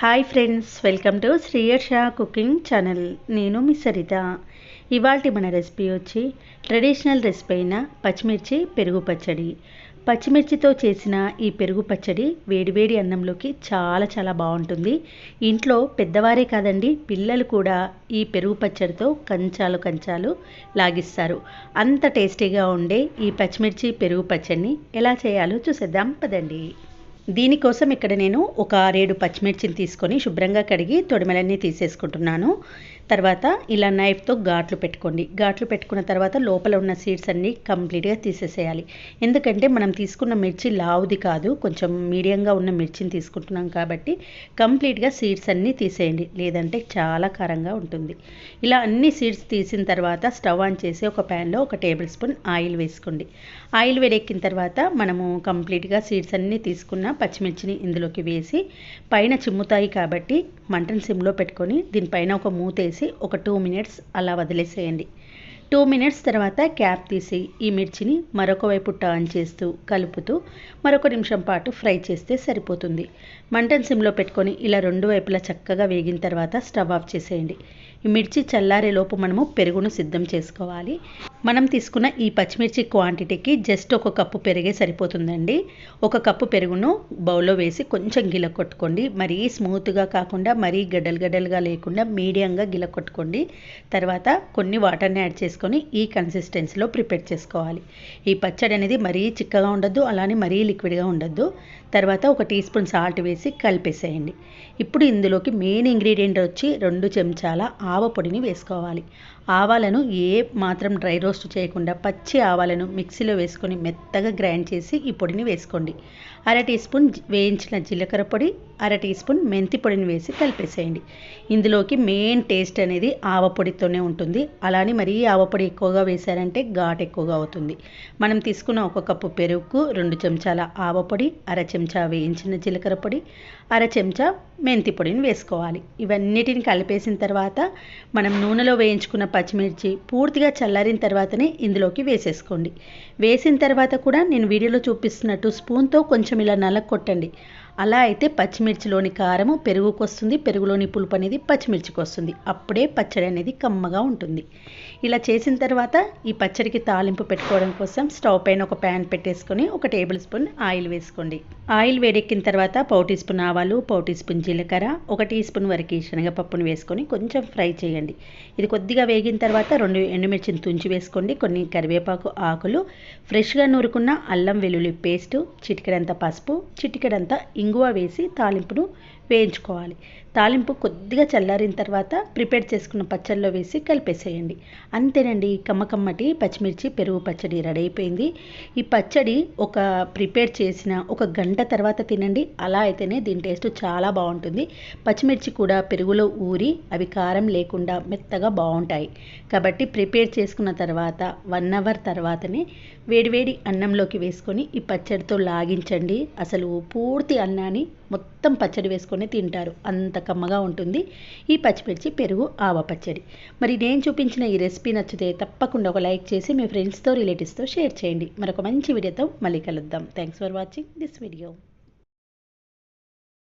Hi friends welcome to Sriyarsha cooking channel. నేను మీ సరిత. ఇవాళ మన రెసిపీ వచ్చి ట్రెడిషనల్ రెసిపీ అయిన పచ్చిమిర్చి పెరుగు పచ్చడి. పచ్చిమిర్చితో చేసిన ఈ పెరుగు పచ్చడి వేడివేడి అన్నంలోకి చాలా చాలా బాగుంటుంది. ఇంట్లో పెద్దవారే కాదండి పిల్లలు కూడా ఈ పెరుగు పచ్చడితో కంచాలు కంచాలు లాగిస్తారు. అంత టేస్టీగా ఉండే ఈ పచ్చిమిర్చి పెరుగు పచ్చడిని ఎలా చేయాలో చూసేద్దాం పదండి. దీనికోసం ఇక్కడ నేను ఒక ఆరేడు పచ్చిమిర్చిని తీసుకొని శుభ్రంగా కడిగి తొడిమలన్నీ తీసేసుకుంటున్నాను. తర్వాత ఇలా నైఫ్తో ఘాట్లు పెట్టుకోండి. ఘాట్లు పెట్టుకున్న తర్వాత లోపల ఉన్న సీడ్స్ అన్నీ కంప్లీట్గా తీసేసేయాలి. ఎందుకంటే మనం తీసుకున్న మిర్చి లావుది కాదు. కొంచెం మీడియంగా ఉన్న మిర్చిని తీసుకుంటున్నాం కాబట్టి కంప్లీట్గా సీడ్స్ అన్నీ తీసేయండి. లేదంటే చాలా కారంగా ఉంటుంది. ఇలా అన్ని సీడ్స్ తీసిన తర్వాత స్టవ్ ఆన్ చేసి ఒక ప్యాన్లో ఒక టేబుల్ స్పూన్ ఆయిల్ వేసుకోండి. ఆయిల్ వేడెక్కిన తర్వాత మనము కంప్లీట్గా సీడ్స్ అన్నీ తీసుకున్న పచ్చిమిర్చిని ఇందులోకి వేసి పైన చిమ్ముతాయి కాబట్టి మంటను సిమ్లో పెట్టుకొని దీనిపైన ఒక మూత వేసి ఒక టూ మినిట్స్ అలా వదిలేసేయండి. టూ మినిట్స్ తర్వాత క్యాప్ తీసి ఈ మిర్చిని మరొక వైపు టర్న్ చేస్తూ కలుపుతూ మరొక నిమిషం పాటు ఫ్రై చేస్తే సరిపోతుంది. మంటన్ సిమ్లో పెట్టుకొని ఇలా రెండు వైపులా చక్కగా వేగిన తర్వాత స్టవ్ ఆఫ్ చేసేయండి. ఈ మిర్చి చల్లారేలోపు మనము పెరుగును సిద్ధం చేసుకోవాలి. మనం తీసుకున్న ఈ పచ్చిమిర్చి క్వాంటిటీకి జస్ట్ ఒక కప్పు పెరిగే సరిపోతుందండి. ఒక కప్పు పెరుగును బౌల్లో వేసి కొంచెం గిల కొట్టుకోండి. మరీ స్మూత్గా కాకుండా మరీ గడ్డలు గడ్డలుగా లేకుండా మీడియంగా గిల కొట్టుకోండి. తర్వాత కొన్ని వాటర్ని యాడ్ చేసుకొని ఈ కన్సిస్టెన్సీలో ప్రిపేర్ చేసుకోవాలి. ఈ పచ్చడి అనేది మరీ చిక్కగా ఉండద్దు అలానే మరీ లిక్విడ్గా ఉండద్దు. తర్వాత ఒక టీ స్పూన్ సాల్ట్ వేసి కలిపేసేయండి. ఇప్పుడు ఇందులోకి మెయిన్ ఇంగ్రీడియంట్ వచ్చి రెండు చెంచాల ఆవ పొడిని వేసుకోవాలి. ఆవాలను ఏ మాత్రం డ్రై రోస్ట్ చేయకుండా పచ్చి ఆవాలను మిక్సీలో వేసుకొని మెత్తగా గ్రైండ్ చేసి ఈ పొడిని వేసుకోండి. అర టీ స్పూన్ వేయించిన జీలకర్ర పొడి అర టీ స్పూన్ మెంతి పొడిని వేసి కలిపేసేయండి. ఇందులోకి మెయిన్ టేస్ట్ అనేది ఆవ పొడితోనే ఉంటుంది. అలానే మరీ ఆవ పొడి ఎక్కువగా వేశారంటే ఘాట్ ఎక్కువగా అవుతుంది. మనం తీసుకున్న ఒక కప్పు పెరుగుకు రెండు చెంచాల ఆవ పొడి అర చెంచా చెంచా వేయించిన జీలకర్ర పొడి అర చెంచా మెంతి పొడిని వేసుకోవాలి. ఇవన్నిటిని కలిపేసిన తర్వాత మనం నూనెలో వేయించుకున్న పచ్చిమిర్చి పూర్తిగా చల్లారిన తర్వాతనే ఇందులోకి వేసేసుకోండి. వేసిన తర్వాత కూడా నేను వీడియోలో చూపిస్తున్నట్టు స్పూన్తో కొంచెం ఇలా నలగ కొట్టండి అలా అయితే పచ్చిమిర్చిలోని కారము పెరుగుకు వస్తుంది పెరుగులోని పులుపు అనేది పచ్చిమిర్చికి వస్తుంది అప్పుడే పచ్చడి అనేది కమ్మగా ఉంటుంది. ఇలా చేసిన తర్వాత ఈ పచ్చడికి తాలింపు పెట్టుకోవడం కోసం స్టవ్ పైన ఒక ప్యాన్ పెట్టేసుకొని ఒక టేబుల్ స్పూన్ ఆయిల్ వేసుకోండి. ఆయిల్ వేడెక్కిన తర్వాత పావు టీ స్పూన్ ఆవాలు పావు టీ స్పూన్ జీలకర్ర ఒక టీ స్పూన్ వరకు శనగపప్పును వేసుకొని కొంచెం ఫ్రై చేయండి. ఇది కొద్దిగా వేగిన తర్వాత రెండు ఎండుమిర్చిని తుంచి వేసుకోండి. కొన్ని కరివేపాకు ఆకులు ఫ్రెష్గా నూరుకున్న అల్లం వెల్లుల్లి పేస్టు చిటికెడంత పసుపు చిటికెడంత ఇంగువ వేసి తాలింపును వేయించుకోవాలి. తాలింపు కొద్దిగా చల్లారిన తర్వాత ప్రిపేర్ చేసుకున్న పచ్చళ్ళలో వేసి కలిపేసేయండి. అంతేనండి కమ్మకమ్మటి పచ్చిమిర్చి పెరుగు పచ్చడి రెడీ అయిపోయింది. ఈ పచ్చడి ఒక ప్రిపేర్ చేసిన ఒక గంట తర్వాత తినండి. అలా అయితేనే దీని టేస్ట్ చాలా బాగుంటుంది. పచ్చిమిర్చి కూడా పెరుగులో ఊరి అవి కారం లేకుండా మెత్తగా బాగుంటాయి. కాబట్టి ప్రిపేర్ చేసుకున్న తర్వాత వన్ అవర్ తర్వాతనే వేడివేడి అన్నంలోకి వేసుకొని ఈ పచ్చడితో లాగించండి. అసలు పూర్తి అన్నాన్ని మొత్తం పచ్చడి వేసుకొని తింటారు. అంత కమ్మగా ఉంటుంది. ఈ పచ్చిమిర్చి పెరుగు ఆవ పచ్చడి. మరి నేను చూపించిన ఈ రెసిపీ నచ్చితే తప్పకుండా ఒక లైక్ చేసి మీ ఫ్రెండ్స్తో రిలేటివ్స్తో షేర్ చేయండి. మరొక మంచి వీడియోతో మళ్ళీ కలుద్దాం. Thanks for watching this video.